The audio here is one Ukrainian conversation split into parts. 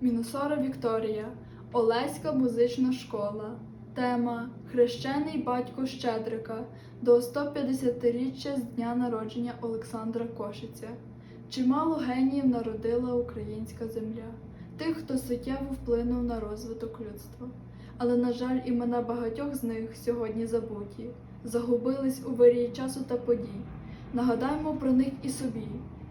Мінусора Вікторія, Олеська музична школа. Тема Хрещений батько Щедрика до 150-річчя з дня народження Олександра Кошиця. Чимало геніїв народила українська земля, тих, хто суттєво вплинув на розвиток людства. Але, на жаль, імена багатьох з них сьогодні забуті, загубились у вирії часу та подій. Нагадаймо про них і собі,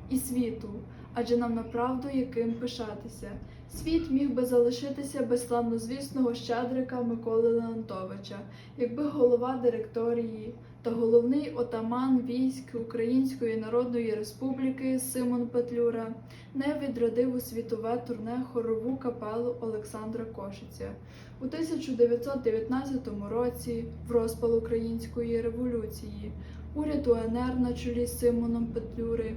і світу, адже нам направду яким пишатися. Світ міг би залишитися без славнозвісного щедрика Миколи Леонтовича, якби голова директорії та головний отаман військ Української Народної Республіки Симон Петлюра не відродив у світове турне хорову капелу Олександра Кошиця. У 1919 році, в розпал Української революції, уряд УНР на чолі з Симоном Петлюри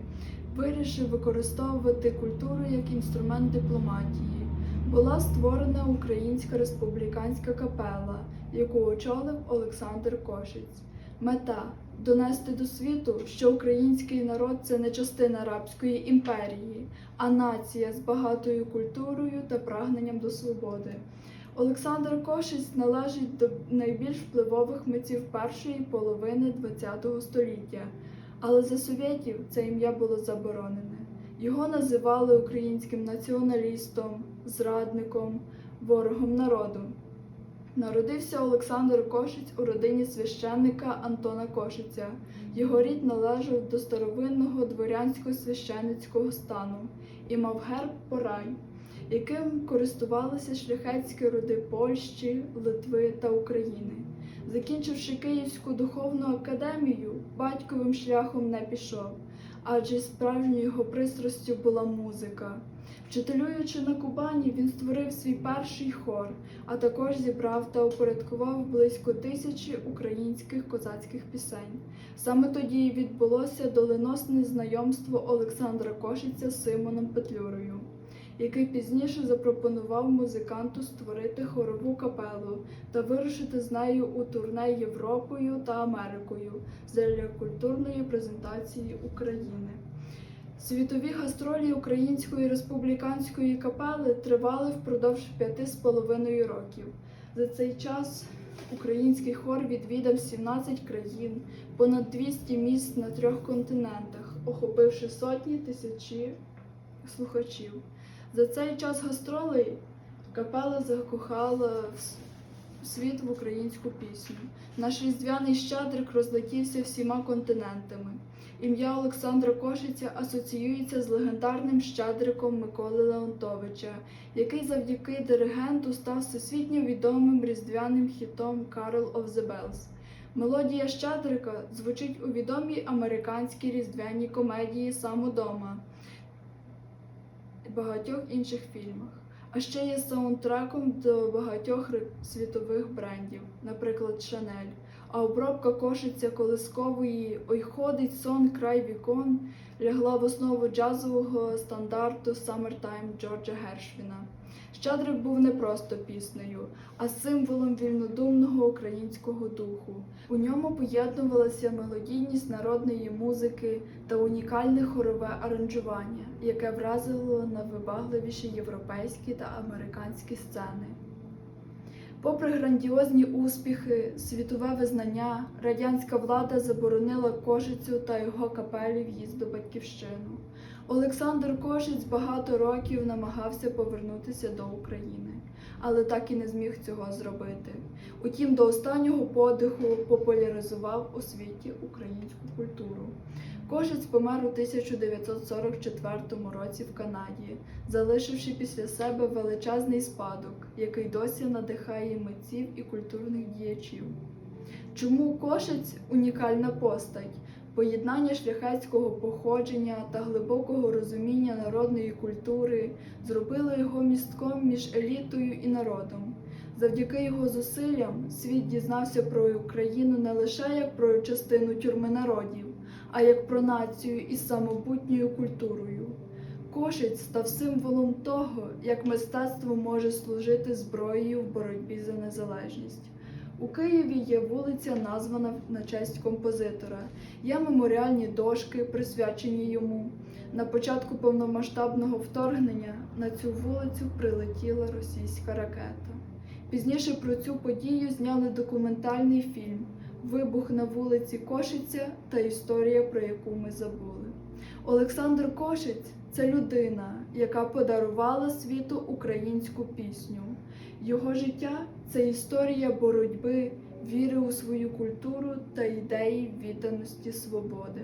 вирішив використовувати культуру як інструмент дипломатії. Була створена Українська республіканська капела, яку очолив Олександр Кошиць. Мета донести до світу, що український народ це не частина Арабської імперії, а нація з багатою культурою та прагненням до свободи. Олександр Кошиць належить до найбільш впливових митців першої половини ХХ століття. Але за совєтів це ім'я було заборонене. Його називали українським націоналістом, зрадником, ворогом народу. Народився Олександр Кошиць у родині священника Антона Кошиця. Його рід належав до старовинного дворянського священницького стану і мав герб Порай, яким користувалися шляхетські роди Польщі, Литви та України. Закінчивши Київську духовну академію, батьковим шляхом не пішов, адже справжньою його пристрастю була музика. Вчителюючи на Кубані, він створив свій перший хор, а також зібрав та упорядкував близько тисячі українських козацьких пісень. Саме тоді й відбулося доленосне знайомство Олександра Кошиця з Симоном Петлюрою який пізніше запропонував музиканту створити хорову капелу та вирушити з нею у турне Європою та Америкою для культурної презентації України. Світові гастролі Української республіканської капели тривали впродовж п'яти з половиною років. За цей час український хор відвідав 17 країн, понад 200 міст на трьох континентах, охопивши сотні тисячі слухачів. За цей час гастролей капела закохала світ в українську пісню. Наш різдвяний щедрик розлетівся всіма континентами. Ім'я Олександра Кошиця асоціюється з легендарним щедриком Миколи Леонтовича, який завдяки диригенту став всесвітньо відомим різдвяним хітом «Carol of the Bells». Мелодія щедрика звучить у відомій американській різдвяній комедії «Сам удома» і багатьох інших фільмах. А ще є саундтреком до багатьох світових брендів, наприклад, Шанель. А обробка кошиця колискової Ой ходить сон край вікон лягла в основу джазового стандарту Summertime Джорджа Гершвіна. Щедрик був не просто піснею, а символом вільнодумного українського духу. У ньому поєднувалася мелодійність народної музики та унікальне хорове аранжування, яке вразило на вибагливіші європейські та американські сцени. Попри грандіозні успіхи, світове визнання, радянська влада заборонила Кошицю та його капелі в'їзд до батьківщину. Олександр Кошиць багато років намагався повернутися до України, але так і не зміг цього зробити. Утім, до останнього подиху популяризував у світі українську культуру. Кошиць помер у 1944 році в Канаді, залишивши після себе величезний спадок, який досі надихає митців і культурних діячів. Чому Кошиць унікальна постать? Поєднання шляхетського походження та глибокого розуміння народної культури зробило його містком між елітою і народом. Завдяки його зусиллям світ дізнався про Україну не лише як про частину тюрми народів, а як про націю із самобутньою культурою. Кошиць став символом того, як мистецтво може служити зброєю в боротьбі за незалежність. У Києві є вулиця, названа на честь композитора. Є меморіальні дошки, присвячені йому. На початку повномасштабного вторгнення на цю вулицю прилетіла російська ракета. Пізніше про цю подію зняли документальний фільм Вибух на вулиці Кошиця та історія, про яку ми забули. Олександр Кошиць це людина, яка подарувала світу українську пісню. Його життя це історія боротьби, віри у свою культуру та ідеї відданості свободи.